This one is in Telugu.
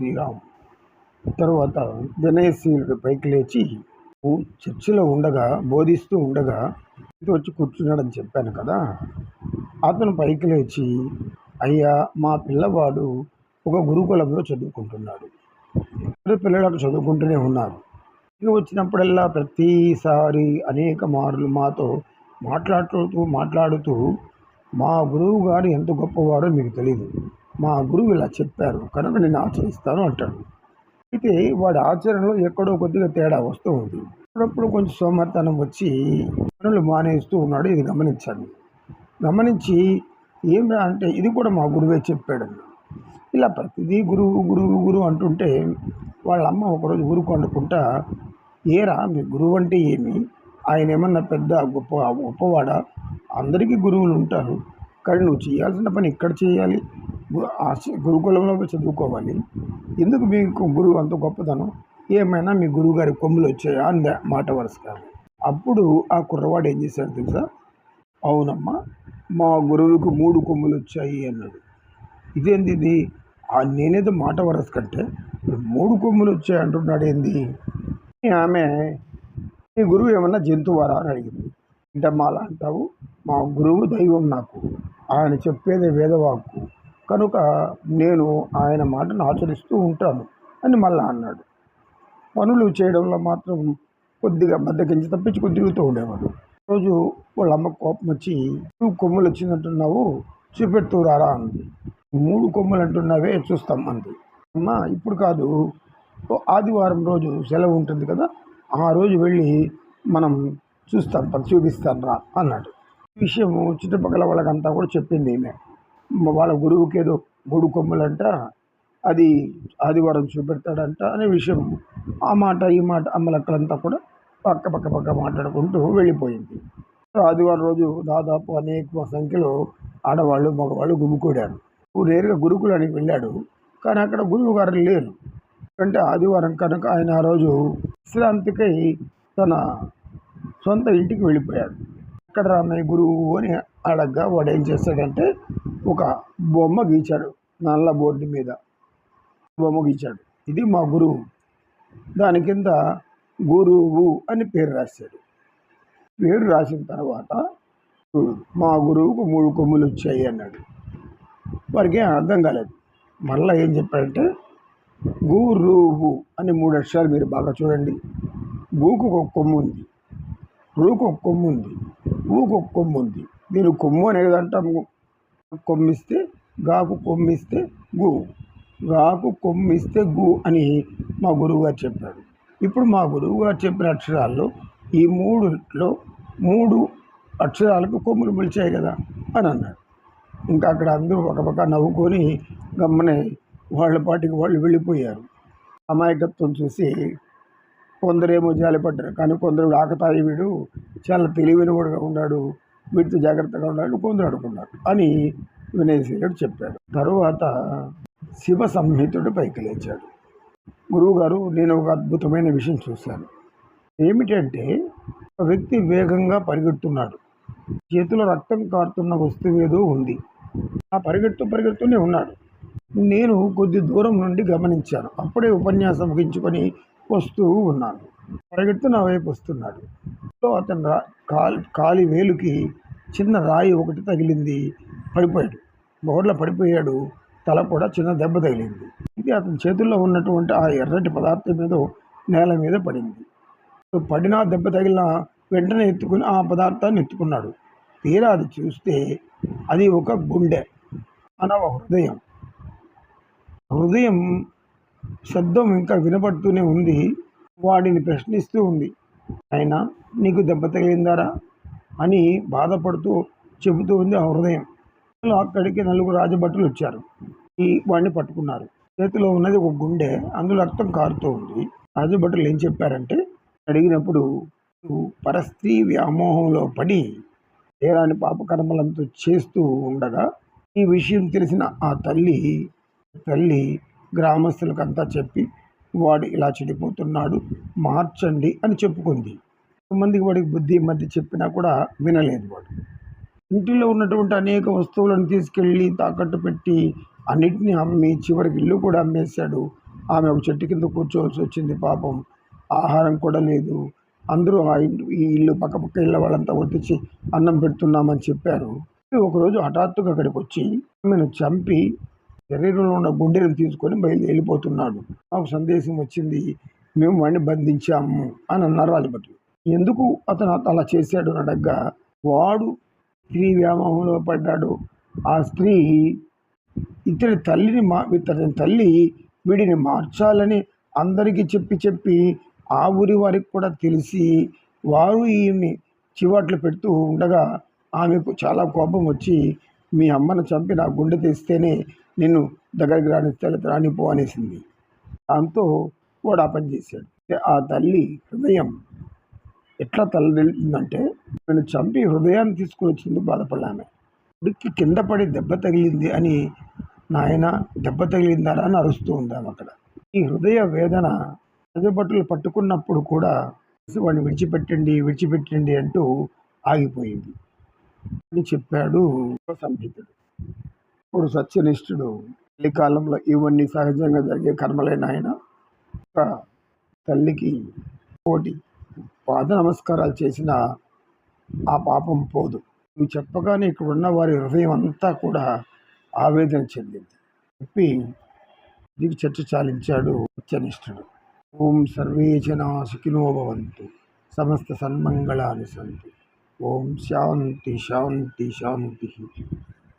శ్రీరామ్. తర్వాత వినయశీలుడు పైకి లేచి చర్చిలో ఉండగా బోధిస్తూ ఉండగా ఇది వచ్చి కూర్చున్నాడని చెప్పాను కదా. అతను పైకి లేచి అయ్యా మా పిల్లవాడు ఒక గురుకులంలో చదువుకుంటున్నాడు. పిల్లలు పిల్లలకు చదువుకుంటూనే ఉన్నారు. ఇంటికి వచ్చినప్పుడల్లా ప్రతిసారి అనేక మార్లు మాతో మాట్లాడుతూ మాట్లాడుతూ మా గురువు గారు ఎంత గొప్పవారో మీకు తెలియదు మా గురువు ఇలా చెప్పారు కనుక నేను ఆచరిస్తాను అంటాడు. అయితే వాడి ఆచరణలో ఎక్కడో కొద్దిగా తేడా వస్తూ ఉంది. అప్పుడప్పుడు కొంచెం సోమర్థనం వచ్చి పనులు మానేస్తూ ఉన్నాడు ఇది గమనించాను గమనించి ఏమిరా అంటే ఇది కూడా మా గురువే చెప్పాడు ఇలా ప్రతిదీ గురువు గురువు గురువు అంటుంటే వాళ్ళ అమ్మ ఒకరోజు ఊరుకు వండుకుంటా ఏరా మీ గురువు అంటే ఏమి? ఆయన ఏమన్నా పెద్ద గొప్ప గొప్పవాడ? అందరికీ గురువులు ఉంటారు. కానీ నువ్వు చేయాల్సిన పని ఇక్కడ చేయాలి. గురుకులంలో చదువుకోవాలి. ఎందుకు మీకు గురువు అంత గొప్పతనం? ఏమైనా మీ గురువు గారి కొమ్ములు వచ్చాయా? అంద మాట వరుసగా అప్పుడు ఆ కుర్రవాడు ఏం చేశాడు తెలుసా? అవునమ్మా మా గురువుకు మూడు కొమ్ములు వచ్చాయి అన్నాడు. ఇదేంది ఇది? నేనేదో మాట వరస కంటే మూడు కొమ్ములు వచ్చాయి అంటున్నాడు ఏంది? ఆమె మీ గురువు ఏమన్నా జంతువారా? అని అడిగింది. ఏంటమ్మా అలా అంటావు? మా గురువు దైవం నాకు. ఆయన చెప్పేది వేదవాక్కు. కనుక నేను ఆయన మాటను ఆచరిస్తూ ఉంటాను అని మళ్ళా అన్నాడు. పనులు చేయడంలో మాత్రం కొద్దిగా బద్దకించి తప్పించుకు తిరుగుతూ ఉండేవాడు. రోజు వాళ్ళ అమ్మ కోపం వచ్చి నువ్వు కొమ్ములు వచ్చిందంటున్నావు చూపెడుతూ రారా అంది. మూడు కొమ్ములు అంటున్నావే చూస్తాం అంది. అమ్మ ఇప్పుడు కాదు ఆదివారం రోజు సెలవు ఉంటుంది కదా ఆ రోజు వెళ్ళి మనం చూస్తాం చూపిస్తాను రా అన్నాడు. ఈ విషయము చుట్టుపక్కల వాళ్ళకంతా కూడా చెప్పింది ఈమె. వాళ్ళ గురువుకి ఏదో గుడి కొమ్ములంట అది ఆదివారం చూపెడతాడంట అనే విషయం. ఆ మాట ఈ మాట అమ్మలక్కలంతా కూడా పక్క పక్క పక్క మాట్లాడుకుంటూ వెళ్ళిపోయింది. ఆదివారం రోజు దాదాపు అనేక సంఖ్యలో ఆడవాళ్ళు మగవాళ్ళు గుమికూడారు. నేరుగా గురుకులానికి వెళ్ళాడు కానీ అక్కడ గురువు గారు లేరు. అంటే ఆదివారం కనుక ఆయన ఆ రోజు విశ్రాంతికై తన సొంత ఇంటికి వెళ్ళిపోయాడు. అక్కడ రామయ్య గురువు అని అడగ్గా వాడు ఏం చేస్తాడంటే ఒక బొమ్మ గీచాడు నల్ల బోర్డు మీద. బొమ్మ గీచాడు. ఇది మా గురువు. దాని కింద గురువు అని పేరు రాశాడు. పేరు రాసిన తర్వాత మా గురువుకు మూడు కొమ్ములు వచ్చాయి అన్నాడు. వారికి అర్థం కాలేదు. మళ్ళీ ఏం చెప్పాడంటే గురువు అని మూడు అక్షరాలు మీరు బాగా చూడండి. గూకు ఒక కొమ్ము ఉంది. రూకు ఒక కొమ్ము ఉంది. ఊకు ఒక కొమ్ము ఉంది. మీరు కొమ్ము అనేది అంటాము. కొమ్మిస్తే గాకు కొమ్మిస్తే గు. గాకు కొమ్మిస్తే గు అని మా గురువుగారు చెప్పాడు ఇప్పుడు మా గురువుగారు చెప్పిన అక్షరాల్లో ఈ మూడులో మూడు అక్షరాలకు కొమ్ములు పిలిచాయి కదా అని అన్నాడు ఇంకా అక్కడ అందరూ ఒక పక్క నవ్వుకొని గమ్మనే వాళ్ళ పాటికి వాళ్ళు వెళ్ళిపోయారు. అమాయకత్వం చూసి కొందరేమో జాలిపడ్డారు. కానీ కొందరు ఆకతాయి వీడు చాలా తెలివైన కూడా ఉన్నాడు. వీటితో జాగ్రత్తగా ఉండాలని కొందరు అనుకున్నారు. అని వినయశీలుడు చెప్పాడు. తరువాత శివ సంహితుడు పైకి లేచాడు. గురువుగారు నేను ఒక అద్భుతమైన విషయం చూశాను. ఏమిటంటే ఒక వ్యక్తి వేగంగా పరిగెడుతున్నాడు. చేతిలో రక్తం కారుతున్న వస్తువు ఏదో ఉంది. ఆ పరిగెడుతూ పరిగెడుతూనే ఉన్నాడు. నేను కొద్ది దూరం నుండి గమనించాను. అప్పుడే ఉపన్యాసం ముగించుకొని వస్తూ ఉన్నాను. పరిగెడుతూ నా వైపు వస్తున్నాడు. సో అతను రా కాల్ కాలి వేలుకి చిన్న రాయి ఒకటి తగిలింది పడిపోయాడు. బోర్ల పడిపోయాడు తల కూడా చిన్న దెబ్బ తగిలింది. ఇది అతని చేతుల్లో ఉన్నటువంటి ఆ ఎర్రటి పదార్థం మీద నేల మీద పడింది. పడినా దెబ్బ తగిలిన వెంటనే ఎత్తుకుని ఆ పదార్థాన్ని ఎత్తుకున్నాడు. తీరా అది చూస్తే అది ఒక గుండె అనవ హృదయం. హృదయం శబ్దం ఇంకా వినపడుతూనే ఉంది. వాడిని ప్రశ్నిస్తూ ఉంది. అయినా నీకు దెబ్బ తగిలిందారా అని బాధపడుతూ చెబుతూ ఉంది ఆ హృదయం. అక్కడికి నలుగురు రాజభటులు వచ్చారు. ఈ వాడిని పట్టుకున్నారు. చేతిలో ఉన్నది ఒక గుండె అందులో రక్తం కారుతూ ఉంది. రాజభటులు ఏం చెప్పారంటే అడిగినప్పుడు పరస్త్రీ వ్యామోహంలో పడి ఏరాని పాపకర్మలంతా చేస్తూ ఉండగా ఈ విషయం తెలిసిన ఆ తల్లి తల్లి గ్రామస్తులకంతా చెప్పి వాడు ఇలా చెడిపోతున్నాడు మార్చండి అని చెప్పుకుంది. కొంతమందికి వాడికి బుద్ధి మధ్య చెప్పినా కూడా వినలేదు వాడు. ఇంటిలో ఉన్నటువంటి అనేక వస్తువులను తీసుకెళ్ళి తాకట్టు పెట్టి అన్నిటిని అమ్మి చివరికి ఇల్లు కూడా అమ్మేశాడు. ఆమె ఒక చెట్టు కింద కూర్చోవలసి వచ్చింది పాపం. ఆహారం కూడా లేదు. అందరూ ఆ ఇంటి ఈ ఇల్లు పక్క పక్క ఇళ్ళ వాళ్ళంతా వచ్చి అన్నం పెడుతున్నామని చెప్పారు. ఒకరోజు హఠాత్తుగా అక్కడికి వచ్చి ఆమెను చంపి శరీరంలో ఉన్న గుండెలను తీసుకొని బయలు వెళ్ళిపోతున్నాడు. మాకు సందేశం వచ్చింది మేము వాడిని బంధించాము అని అన్నారు రాజభటులు ఎందుకు అతను అలా చేశాడు? అని అడగ్గా వాడు స్త్రీ వ్యామోహంలో పడ్డాడు. ఆ స్త్రీ ఇతని తల్లిని మా ఇతని తల్లి వీడిని మార్చాలని అందరికీ చెప్పి చెప్పి ఆ ఊరి వారికి కూడా తెలిసి వారు ఈయన్ని చివాట్లు పెడుతూ ఉండగా ఆమెకు చాలా కోపం వచ్చి మీ అమ్మను చంపి నా గుండె తెస్తేనే నిన్ను దగ్గరికి రానిస్తే రానిపో అనేసింది. దాంతో వాడు ఆ పని చేశాడు ఆ తల్లి హృదయం ఎట్లా తల్లడిల్లిందంటే నేను చంపి హృదయాన్ని తీసుకుని వచ్చింది బాధపడలామె. ఉడికి కింద పడి దెబ్బ తగిలింది అని నాయన దెబ్బ తగిలిందా అని అరుస్తూ ఉందాం అక్కడ. ఈ హృదయ వేదన ప్రజభటులు పట్టుకున్నప్పుడు కూడా వాడిని విడిచిపెట్టండి విడిచిపెట్టండి అంటూ ఆగిపోయింది. అని చెప్పాడు సంహితుడు ఇప్పుడు సత్యనిష్ఠుడు కాలంలో ఇవన్నీ సహజంగా జరిగే కర్మలైన ఆయన ఒక తల్లికి కోటి పాద నమస్కారాలు చేసిన ఆ పాపం పోదు. నువ్వు చెప్పగానే ఇక్కడ ఉన్న వారి హృదయం అంతా కూడా ఆవేదన చెందింది. చెప్పి దిగి చర్చ చాలించాడు సత్యనిష్ఠుడు. ఓం సర్వే జనా సమస్త సన్మంగళాని సంతు. ఓం శాంతి శాంతి శాంతి.